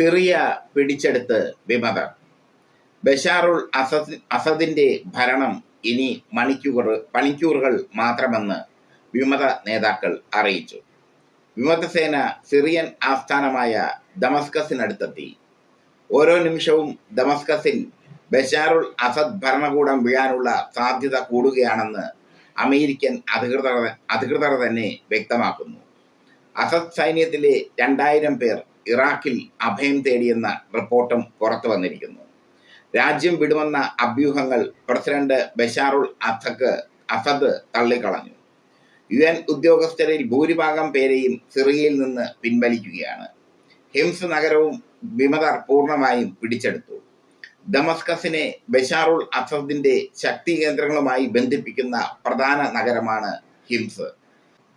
Syria പിടിച്ചെടുത്ത് വിമത. ബഷാറുൾ Asad അസദിന്റെ ഭരണം ഇനി മണിക്കൂർ മണിക്കൂറുകൾ മാത്രമെന്ന് വിമത നേതാക്കൾ അറിയിച്ചു. വിമതസേന സിറിയൻ ആസ്ഥാനമായ ദമസ്കസിനടുത്തെത്തി. ഓരോ നിമിഷവും ദമസ്കസിൽ ബഷാറുൾ അസദ് ഭരണകൂടം വീഴാനുള്ള സാധ്യത കൂടുകയാണെന്ന് അമേരിക്കൻ അധികൃതർ അധികൃതർ തന്നെ വ്യക്തമാക്കുന്നു. അസദ് സൈന്യത്തിലെ രണ്ടായിരം പേർ ഇറാഖിൽ അഭയം തേടിയെന്ന റിപ്പോർട്ടും പുറത്തു വന്നിരിക്കുന്നു. രാജ്യം വിടുമെന്ന അഭ്യൂഹങ്ങൾ പ്രസിഡന്റ് ബഷാറുൾ അസക്ക് അസദ് തള്ളിക്കളഞ്ഞു. യു എൻ ഉദ്യോഗസ്ഥരിൽ ഭൂരിഭാഗം പേരെയും സിറിയയിൽ നിന്ന് പിൻവലിക്കുകയാണ്. ഹിംസ് നഗരവും വിമതർ പൂർണമായും പിടിച്ചെടുത്തു. ദമസ്കസിനെ ബഷാറുൾ അസദിന്റെ ശക്തി കേന്ദ്രങ്ങളുമായി ബന്ധിപ്പിക്കുന്ന പ്രധാന നഗരമാണ് ഹിംസ്.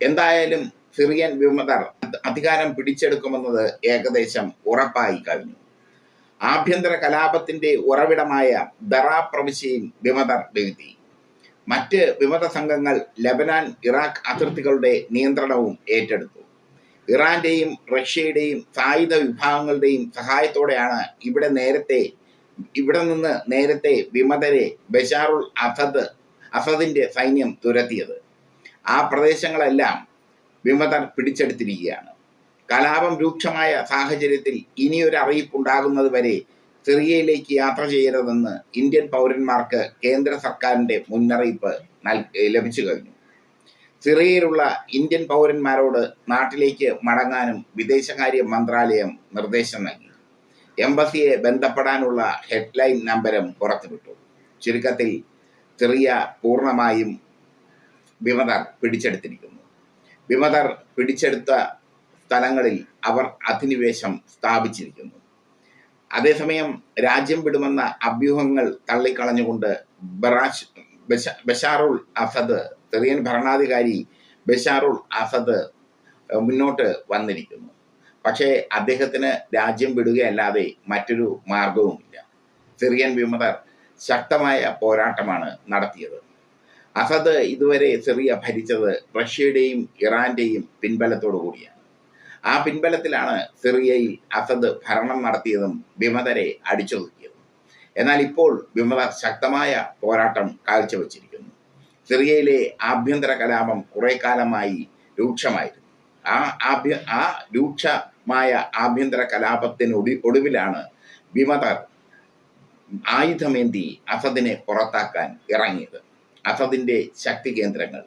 എന്തായാലും സിറിയൻ വിമതർ അധികാരം പിടിച്ചെടുക്കുമെന്നത് ഏകദേശം ഉറപ്പായി കഴിഞ്ഞു. ആഭ്യന്തര കലാപത്തിന്റെ ഉറവിടമായ ദറ പ്രവിശ്യയിൽ വിമതർ വീഴ്ത്തി. മറ്റ് വിമത സംഘങ്ങൾ ലബനാൻ ഇറാഖ് അതിർത്തികളുടെ നിയന്ത്രണവും ഏറ്റെടുത്തു. ഇറാന്റെയും റഷ്യയുടെയും സായുധ വിഭാഗങ്ങളുടെയും സഹായത്തോടെയാണ് ഇവിടെ നേരത്തെ ഇവിടെ നിന്ന് നേരത്തെ വിമതരെ ബഷാറുൽ അസദ് അസദിന്റെ സൈന്യം തുരത്തിയത്. ആ പ്രദേശങ്ങളെല്ലാം വിമതർ പിടിച്ചെടുത്തിരിക്കുകയാണ്. കലാപം രൂക്ഷമായ സാഹചര്യത്തിൽ ഇനിയൊരു അറിയിപ്പുണ്ടാകുന്നത് വരെ സിറിയയിലേക്ക് യാത്ര ചെയ്യരുതെന്ന് ഇന്ത്യൻ പൗരന്മാർക്ക് കേന്ദ്ര സർക്കാരിന്റെ മുന്നറിയിപ്പ് ലഭിച്ചു കഴിഞ്ഞു. സിറിയയിലുള്ള ഇന്ത്യൻ പൗരന്മാരോട് നാട്ടിലേക്ക് മടങ്ങാനും വിദേശകാര്യ മന്ത്രാലയം നിർദ്ദേശം നൽകി. എംബസിയെ ബന്ധപ്പെടാനുള്ള ഹെഡ്ലൈൻ നമ്പരും പുറത്തുവിട്ടു. ചുരുക്കത്തിൽ സിറിയ പൂർണമായും വിമതർ പിടിച്ചെടുത്തിരിക്കുന്നു. വിമതർ പിടിച്ചെടുത്ത സ്ഥലങ്ങളിൽ അവർ അധിനിവേശം സ്ഥാപിച്ചിരിക്കുന്നു. അതേസമയം രാജ്യം വിടുമെന്ന അഭ്യൂഹങ്ങൾ തള്ളിക്കളഞ്ഞുകൊണ്ട് ബറാഷ് ബഷാറുൽ അസദ് സിറിയൻ ഭരണാധികാരി ബഷാറുൾ അസദ് മുന്നോട്ട് വന്നിരിക്കുന്നു. പക്ഷേ അദ്ദേഹത്തിന് രാജ്യം വിടുകയല്ലാതെ മറ്റൊരു മാർഗവുമില്ല സിറിയൻ വിമതർ ശക്തമായ പോരാട്ടമാണ് നടത്തിയത്. അസദ് ഇതുവരെ സിറിയ ഭരിച്ചത് റഷ്യയുടെയും ഇറാന്റെയും പിൻബലത്തോടു കൂടിയാണ്. ആ പിൻബലത്തിലാണ് സിറിയയിൽ അസദ് ഭരണം നടത്തിയതും വിമതരെ അടിച്ചൊതുക്കിയതും. എന്നാൽ ഇപ്പോൾ വിമത ശക്തമായ പോരാട്ടം കാഴ്ചവെച്ചിരിക്കുന്നു. സിറിയയിലെ ആഭ്യന്തര കലാപം കുറെ കാലമായി രൂക്ഷമായിരുന്നു. ആ ആഭ്യ ആ രൂക്ഷമായ ആഭ്യന്തര കലാപത്തിന് ഒടി ഒടുവിലാണ് വിമതർ ആയുധമേന്തി അസദിനെ പുറത്താക്കാൻ ഇറങ്ങിയത്. അസദിന്റെ ശക്തി കേന്ദ്രങ്ങൾ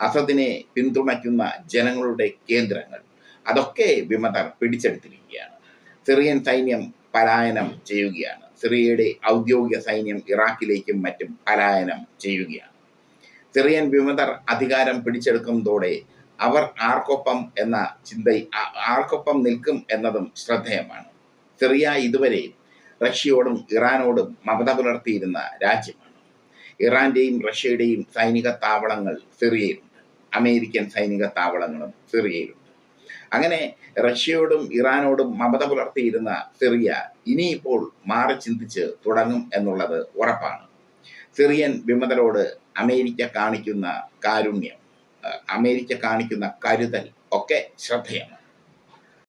അസദിനെ പിന്തുണയ്ക്കുന്ന ജനങ്ങളുടെ കേന്ദ്രങ്ങൾ അതൊക്കെ വിമതർ പിടിച്ചെടുത്തിരിക്കുകയാണ്. സിറിയൻ സൈന്യം പലായനം ചെയ്യുകയാണ്. സിറിയയുടെ ഔദ്യോഗിക സൈന്യം ഇറാഖിലേക്കും മറ്റും പലായനം ചെയ്യുകയാണ്. സിറിയൻ വിമതർ അധികാരം പിടിച്ചെടുക്കുന്നതോടെ അവർ ആർക്കൊപ്പം എന്ന ചിന്ത ആർക്കൊപ്പം നിൽക്കും എന്നതും ശ്രദ്ധേയമാണ്. സിറിയ ഇതുവരെ റഷ്യയോടും ഇറാനോടും മമത പുലർത്തിയിരുന്ന രാജ്യമാണ്. ഇറാന്റെയും റഷ്യയുടെയും സൈനിക താവളങ്ങൾ സിറിയയിലുണ്ട് അമേരിക്കൻ സൈനിക താവളങ്ങളും സിറിയയിലുണ്ട് അങ്ങനെ റഷ്യയോടും ഇറാനോടും മമത പുലർത്തിയിരുന്ന സിറിയ ഇനിയിപ്പോൾ മാറി ചിന്തിച്ച് തുടങ്ങും എന്നുള്ളത് ഉറപ്പാണ്. സിറിയൻ വിമതരോട് അമേരിക്ക കാണിക്കുന്ന കാരുണ്യം അമേരിക്ക കാണിക്കുന്ന കരുതൽ ഒക്കെ ശ്രദ്ധേയമാണ്.